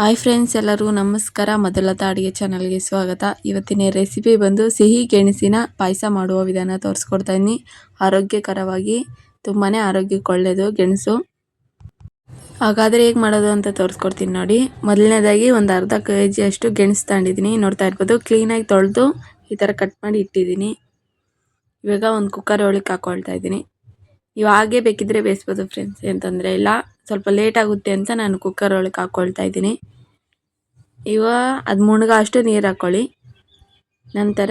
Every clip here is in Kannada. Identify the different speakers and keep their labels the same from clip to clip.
Speaker 1: ಹಾಯ್ ಫ್ರೆಂಡ್ಸ್, ಎಲ್ಲರೂ ನಮಸ್ಕಾರ. ಮೊದಲತ ಅಡುಗೆ ಚಾನಲ್ಗೆ ಸ್ವಾಗತ. ಇವತ್ತಿನ ರೆಸಿಪಿ ಬಂದು ಸಿಹಿ ಗೆಣಸಿನ ಪಾಯಸ ಮಾಡುವ ವಿಧಾನ ತೋರಿಸ್ಕೊಡ್ತಾ ಇದ್ದೀನಿ. ಆರೋಗ್ಯಕರವಾಗಿ ತುಂಬಾ ಆರೋಗ್ಯಕ್ಕೆ ಒಳ್ಳೆಯದು ಗೆಣಸು. ಹಾಗಾದರೆ ಹೇಗೆ ಮಾಡೋದು ಅಂತ ತೋರಿಸ್ಕೊಡ್ತೀನಿ ನೋಡಿ. ಮೊದಲನೇದಾಗಿ ಒಂದು ಅರ್ಧ ಕೆ ಜಿಯಷ್ಟು ಗೆಣಸು ತಗೊಂಡಿದ್ದೀನಿ. ನೋಡ್ತಾ ಇರ್ಬೋದು ಕ್ಲೀನಾಗಿ ತೊಳೆದು ಈ ಥರ ಕಟ್ ಮಾಡಿ ಇಟ್ಟಿದ್ದೀನಿ. ಇವಾಗ ಒಂದು ಕುಕ್ಕರ್ ಒಳಗೆ ಹಾಕ್ಕೊಳ್ತಾ ಇದ್ದೀನಿ. ನೀವು ಹಾಗೆ ಬೇಕಿದ್ರೆ ಬೇಯಿಸ್ಬೋದು ಫ್ರೆಂಡ್ಸ್, ಏನು ತೊಂದರೆ ಇಲ್ಲ. ಸ್ವಲ್ಪ ಲೇಟ್ ಆಗುತ್ತೆ ಅಂತ ನಾನು ಕುಕ್ಕರ್ ಒಳಗೆ ಹಾಕ್ಕೊಳ್ತಾ ಇದ್ದೀನಿ. ಇವ ಅದು ಮುಣಗ ಅಷ್ಟು ನೀರು ಹಾಕ್ಕೊಳ್ಳಿ ನಂತರ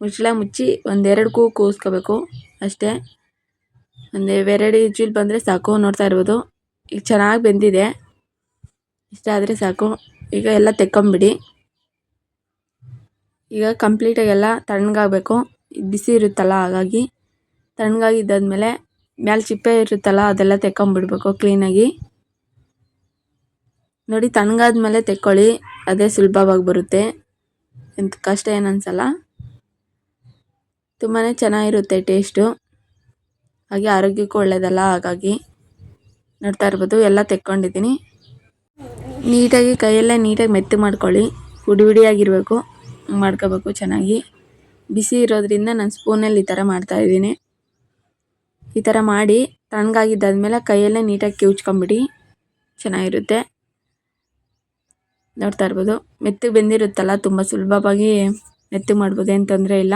Speaker 1: ಮುಚ್ಚಳ ಮುಚ್ಚಿ ಒಂದೆರಡು ಕೂ ಕೂಸ್ಕೋಬೇಕು. ಅಷ್ಟೇ. ಒಂದು ಎರಡು ವಿಜಿಲ್ ಬಂದರೆ ಸಾಕು ನೋಡ್ತಾ ಇರ್ಬೋದು. ಈಗ ಚೆನ್ನಾಗಿ ಬೆಂದಿದೆ. ಇಷ್ಟ ಆದರೆ ಸಾಕು. ಈಗ ಎಲ್ಲ ತೆಕ್ಕೊಂಬಿಡಿ. ಈಗ ಕಂಪ್ಲೀಟಾಗಿ ಎಲ್ಲ ತಣ್ಣಗಾಗಬೇಕು. ಬಿಸಿ ಇರುತ್ತಲ್ಲ, ಹಾಗಾಗಿ ತಣ್ಣಗಾಗಿದ್ದಾದ್ಮೇಲೆ ಮೇಲೆ ಚಿಪ್ಪೆ ಇರುತ್ತಲ್ಲ, ಅದೆಲ್ಲ ತೆಕ್ಕೊಂಬಿಡ್ಬೇಕು ಕ್ಲೀನಾಗಿ ನೋಡಿ, ತಣ್ಣಗಾದ್ಮೇಲೆ ತೆಕ್ಕೊಳ್ಳಿ, ಅದೇ ಸುಲಭವಾಗಿ ಬರುತ್ತೆ. ಎಂತ ಕಷ್ಟ ಏನು ಅನ್ಸಲ್ಲ ತುಂಬಾ ಚೆನ್ನಾಗಿರುತ್ತೆ ಟೇಸ್ಟು ಹಾಗೆ ಆರೋಗ್ಯಕ್ಕೂ ಒಳ್ಳೆಯದಲ್ಲ ಹಾಗಾಗಿ ನೋಡ್ತಾ ಇರ್ಬೋದು, ಎಲ್ಲ ತೆಕ್ಕೊಂಡಿದ್ದೀನಿ. ನೀಟಾಗಿ ಕೈಯಲ್ಲೇ ನೀಟಾಗಿ ಮೆತ್ತು ಮಾಡ್ಕೊಳ್ಳಿ. ಹುಡಿ ಹುಡಿಯಾಗಿರಬೇಕು ಮಾಡ್ಕೋಬೇಕು ಚೆನ್ನಾಗಿ. ಬಿಸಿ ಇರೋದ್ರಿಂದ ನಾನು ಸ್ಪೂನಲ್ಲಿ ಈ ಥರ ಮಾಡ್ತಾಯಿದ್ದೀನಿ ಈ ಥರ ಮಾಡಿ ತಣ್ಣಗಾಗಿದ್ದಾದ್ಮೇಲೆ ಕೈಯಲ್ಲೇ ನೀಟಾಗಿ ಕಿವುಚ್ಕೊಂಬಿಡಿ. ಚೆನ್ನಾಗಿರುತ್ತೆ. ನೋಡ್ತಾ ಇರ್ಬೋದು. ಮೆತ್ತಗೆ ಬೆಂದಿರುತ್ತಲ್ಲ, ತುಂಬ ಸುಲಭವಾಗಿ ಮೆತ್ತಗೆ ಮಾಡ್ಬೋದು ಏನು ತೊಂದರೆ ಇಲ್ಲ.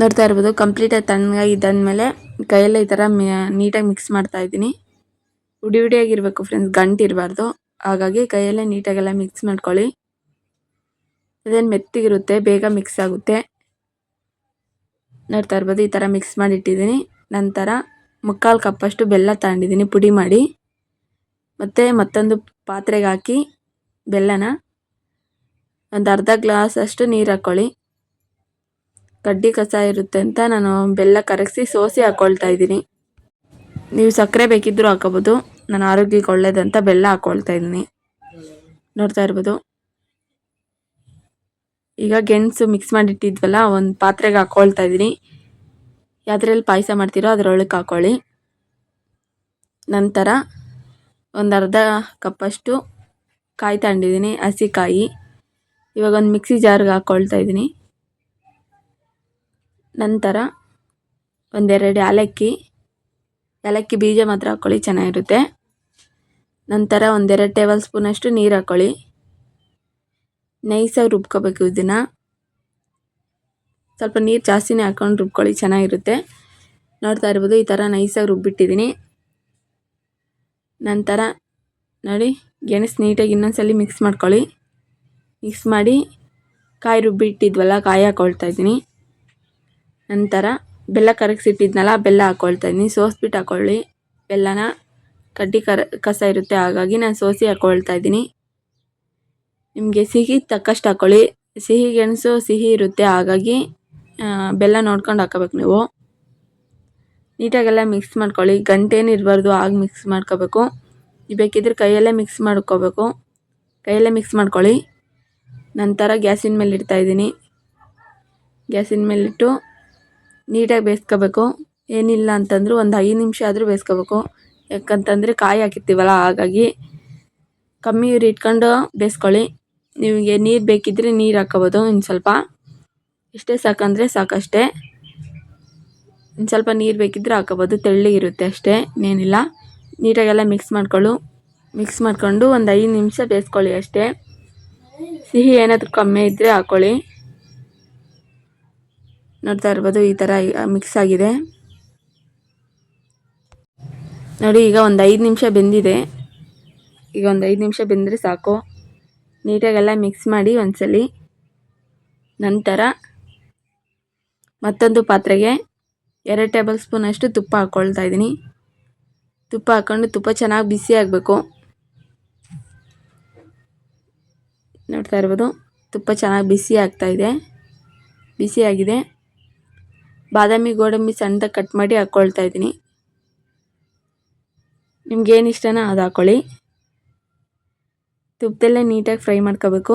Speaker 1: ನೋಡ್ತಾ ಇರ್ಬೋದು ಕಂಪ್ಲೀಟಾಗಿ ತಣ್ಣಗಾಗಿದ್ದಾದ್ಮೇಲೆ ಕೈಯಲ್ಲೇ ಈ ಥರ ನೀಟಾಗಿ ಮಿಕ್ಸ್ ಮಾಡ್ತಾ ಇದ್ದೀನಿ. ಉಡಿ ಉಡಿಯಾಗಿರಬೇಕು ಫ್ರೆಂಡ್ಸ್ ಗಂಟು ಇರಬಾರ್ದು. ಹಾಗಾಗಿ ಕೈಯಲ್ಲೇ ನೀಟಾಗೆಲ್ಲ ಮಿಕ್ಸ್ ಮಾಡ್ಕೊಳ್ಳಿ. ಅದೇನು ಮೆತ್ತಗಿರುತ್ತೆ, ಬೇಗ ಮಿಕ್ಸ್ ಆಗುತ್ತೆ. ನೋಡ್ತಾ ಇರ್ಬೋದು, ಈ ಥರ ಮಿಕ್ಸ್ ಮಾಡಿ ಇಟ್ಟಿದ್ದೀನಿ ನಂತರ ಮುಕ್ಕಾಲು ಕಪ್ಪಷ್ಟು ಬೆಲ್ಲ ತಗೊಂಡಿದ್ದೀನಿ, ಪುಡಿ ಮಾಡಿ. ಮತ್ತು ಮತ್ತೊಂದು ಪಾತ್ರೆಗೆ ಹಾಕಿ ಬೆಲ್ಲನ ಒಂದು ಅರ್ಧ ಗ್ಲಾಸ್ ಅಷ್ಟು ನೀರು ಹಾಕ್ಕೊಳ್ಳಿ ಕಡ್ಡಿ ಕಸ ಇರುತ್ತೆ ಅಂತ ನಾನು ಬೆಲ್ಲ ಕರಗಿಸಿ ಸೋಸಿ ಹಾಕ್ಕೊಳ್ತಾ ಇದ್ದೀನಿ. ನೀವು ಸಕ್ಕರೆ ಬೇಕಿದ್ದರೂ ಹಾಕೋಬೋದು ನಾನು ಆರೋಗ್ಯಕ್ಕೆ ಒಳ್ಳೇದಂತ ಬೆಲ್ಲ ಹಾಕ್ಕೊಳ್ತಾ ಇದ್ದೀನಿ. ನೋಡ್ತಾ ಇರ್ಬೋದು. ಈಗ ಗೆಣಸು ಮಿಕ್ಸ್ ಮಾಡಿಟ್ಟಿದ್ವಲ್ಲ ಒಂದು ಪಾತ್ರೆಗೆ ಹಾಕ್ಕೊಳ್ತಾ ಇದ್ದೀನಿ. ಯಾವುದ್ರಲ್ಲಿ ಪಾಯಸ ಮಾಡ್ತೀರೋ ಅದರೊಳಗೆ ಹಾಕೊಳ್ಳಿ. ನಂತರ ಒಂದು ಅರ್ಧ ಕಪ್ಪಷ್ಟು ಕಾಯಿ ತಗೊಂಡಿದ್ದೀನಿ ಹಸಿ ಕಾಯಿ ಇವಾಗ ಒಂದು ಮಿಕ್ಸಿ ಜಾರ್ಗೆ ಹಾಕ್ಕೊಳ್ತಾ ಇದ್ದೀನಿ. ನಂತರ ಒಂದೆರಡು ಏಲಕ್ಕಿ ಏಲಕ್ಕಿ ಬೀಜ ಮಾತ್ರ ಹಾಕ್ಕೊಳ್ಳಿ ಚೆನ್ನಾಗಿರುತ್ತೆ. ನಂತರ ಒಂದೆರಡು ಟೇಬಲ್ ಸ್ಪೂನಷ್ಟು ನೀರು ಹಾಕ್ಕೊಳ್ಳಿ ನೈಸಾಗಿ ರುಬ್ಕೋಬೇಕು ಇದನ್ನು. ಸ್ವಲ್ಪ ನೀರು ಜಾಸ್ತಿನೇ ಹಾಕೊಂಡು ರುಬ್ಕೊಳ್ಳಿ, ಚೆನ್ನಾಗಿರುತ್ತೆ. ನೋಡ್ತಾ ಇರ್ಬೋದು, ಈ ಥರ ನೈಸಾಗಿ ರುಬ್ಬಿಟ್ಟಿದ್ದೀನಿ. ನಂತರ ನೋಡಿ, ಗೆಣಸು ನೀಟಾಗಿ ಇನ್ನೊಂದ್ಸಲ ಮಿಕ್ಸ್ ಮಾಡ್ಕೊಳ್ಳಿ. ಮಿಕ್ಸ್ ಮಾಡಿ ಕಾಯಿ ರುಬ್ಬಿಟ್ಟಿದ್ವಲ್ಲ, ಕಾಯಿ ಹಾಕ್ಕೊಳ್ತಾ ಇದ್ದೀನಿ. ನಂತರ ಬೆಲ್ಲ ಕರಗಿಸಿಟ್ಟಿದ್ನಲ್ಲ, ಬೆಲ್ಲ ಹಾಕ್ಕೊಳ್ತಾ ಇದ್ದೀನಿ. ಸೋಸ್ಬಿಟ್ಟು ಹಾಕ್ಕೊಳ್ಳಿ ಬೆಲ್ಲನ ಕಡ್ಡಿ ಕರ, ಕಸ ಇರುತ್ತೆ, ಹಾಗಾಗಿ ನಾನು ಸೋಸಿ ಹಾಕ್ಕೊಳ್ತಾ ಇದ್ದೀನಿ. ನಿಮಗೆ ಸಿಹಿ ತಕ್ಕಷ್ಟು ಹಾಕ್ಕೊಳ್ಳಿ ಸಿಹಿ ಗೆಣಸು, ಸಿಹಿ ಇರುತ್ತೆ, ಹಾಗಾಗಿ ಬೆಲ್ಲ ನೋಡ್ಕೊಂಡು ಹಾಕೋಬೇಕು ನೀವು. ನೀಟಾಗೆಲ್ಲ ಮಿಕ್ಸ್ ಮಾಡ್ಕೊಳ್ಳಿ. ಗಂಟೇನು ಇರಬಾರ್ದು, ಆಗ ಮಿಕ್ಸ್ ಮಾಡ್ಕೋಬೇಕು. ಬೇಕಿದ್ರೆ ಕೈಯಲ್ಲೇ ಮಿಕ್ಸ್ ಮಾಡ್ಕೋಬೇಕು. ಕೈಯಲ್ಲೇ ಮಿಕ್ಸ್ ಮಾಡ್ಕೊಳ್ಳಿ. ನಂತರ ಗ್ಯಾಸಿನ ಮೇಲೆ ಇಡ್ತಾಯಿದ್ದೀನಿ ಗ್ಯಾಸಿನ ಮೇಲಿಟ್ಟು ನೀಟಾಗಿ ಬೇಯಿಸ್ಕೋಬೇಕು. ಏನಿಲ್ಲ ಅಂತಂದರೂ ಒಂದು ಐದು ನಿಮಿಷ ಆದರೂ ಬೇಯಿಸ್ಕೋಬೇಕು. ಯಾಕಂತಂದರೆ ಕಾಯಿ ಹಾಕಿರ್ತೀವಲ್ಲ, ಹಾಗಾಗಿ. ಕಮ್ಮಿ ಇಟ್ಕೊಂಡು ಬೇಯಿಸ್ಕೊಳ್ಳಿ. ನಿಮಗೆ ನೀರು ಬೇಕಿದ್ದರೆ ನೀರು ಹಾಕೋಬೋದು ಇನ್ನು ಸ್ವಲ್ಪ. ಇಷ್ಟೇ ಸಾಕಂದರೆ ಸಾಕಷ್ಟೇ. ಇನ್ನು ಸ್ವಲ್ಪ ನೀರು ಬೇಕಿದ್ದರೆ ಹಾಕೋಬೋದು. ತೆಳ್ಳಗಿರುತ್ತೆ ಅಷ್ಟೇ ಇನ್ನೇನಿಲ್ಲ ನೀಟಾಗೆಲ್ಲ ಮಿಕ್ಸ್ ಮಾಡ್ಕೊಳ್ಳು. ಮಿಕ್ಸ್ ಮಾಡಿಕೊಂಡು ಒಂದು ಐದು ನಿಮಿಷ ಬೇಯಿಸ್ಕೊಳ್ಳಿ ಅಷ್ಟೇ. ಸಿಹಿ ಏನಾದರೂ ಕಮ್ಮಿ ಇದ್ದರೆ ಹಾಕ್ಕೊಳ್ಳಿ ನೋಡ್ತಾ ಇರ್ಬೋದು ಈ ಥರ ಮಿಕ್ಸ್ ಆಗಿದೆ. ನೋಡಿ, ಈಗ ಒಂದು ಐದು ನಿಮಿಷ ಬೆಂದಿದೆ. ಈಗ ಒಂದು ಐದು ನಿಮಿಷ ಬೆಂದರೆ ಸಾಕು. ನೀಟಾಗೆಲ್ಲ ಮಿಕ್ಸ್ ಮಾಡಿ ಒಂದ್ಸಲಿ ನಂತರ ಮತ್ತೊಂದು ಪಾತ್ರೆಗೆ ಎರಡು ಟೇಬಲ್ ಸ್ಪೂನ್ ಅಷ್ಟು ತುಪ್ಪ ಹಾಕ್ಕೊಳ್ತಾ ಇದ್ದೀನಿ. ತುಪ್ಪ ಹಾಕ್ಕೊಂಡು ತುಪ್ಪ ಚೆನ್ನಾಗಿ ಬಿಸಿ ಆಗಬೇಕು. ನೋಡ್ತಾ ಇರ್ಬೋದು, ತುಪ್ಪ ಚೆನ್ನಾಗಿ ಬಿಸಿ ಆಗ್ತಾ ಇದೆ. ಬಿಸಿಯಾಗಿದೆ ಬಾದಾಮಿ ಗೋಡಂಬಿ ಸಣ್ಣದಾಗಿ ಕಟ್ ಮಾಡಿ ಹಾಕ್ಕೊಳ್ತಾ ಇದ್ದೀನಿ. ನಿಮ್ಗೇನು ಇಷ್ಟನೋ ಅದು ಹಾಕ್ಕೊಳ್ಳಿ ತುಪ್ಪದಲ್ಲೇ ನೀಟಾಗಿ ಫ್ರೈ ಮಾಡ್ಕೋಬೇಕು.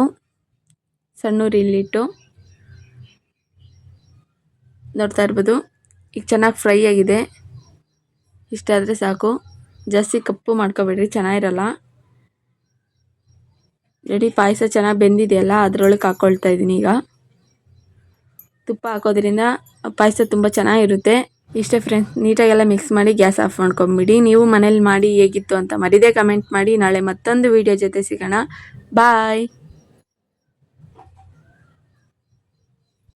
Speaker 1: ಸಣ್ಣ ಉರಿಲಿಟ್ಟು ನೋಡ್ತಾ ಇರ್ಬೋದು. ಈಗ ಚೆನ್ನಾಗಿ ಫ್ರೈ ಆಗಿದೆ. ಇಷ್ಟಾದರೆ ಸಾಕು. ಜಾಸ್ತಿ ಕಪ್ಪು ಮಾಡ್ಕೋಬೇಡ್ರಿ, ಚೆನ್ನಾಗಿರಲ್ಲ. ರೆಡಿ ಪಾಯಸ ಚೆನ್ನಾಗಿ ಬೆಂದಿದೆಯಲ್ಲ ಅದರೊಳಗೆ ಹಾಕ್ಕೊಳ್ತಾ ಇದ್ದೀನಿ ಈಗ. ತುಪ್ಪ ಹಾಕೋದ್ರಿಂದ ಪಾಯಸ ತುಂಬ ಚೆನ್ನಾಗಿರುತ್ತೆ. ಇಷ್ಟೇ ಫ್ರೆಂಡ್ಸ್ ನೀಟಾಗೆಲ್ಲ ಮಿಕ್ಸ್ ಮಾಡಿ ಗ್ಯಾಸ್ ಆಫ್ ಮಾಡ್ಕೊಂಬಿಡಿ. ನೀವು ಮನೇಲಿ ಮಾಡಿ ಹೇಗಿತ್ತು ಅಂತ ಮರಿದೇ ಕಮೆಂಟ್ ಮಾಡಿ. ನಾಳೆ ಮತ್ತೊಂದು ವೀಡಿಯೋ ಜೊತೆ ಸಿಗೋಣ. ಬಾಯ್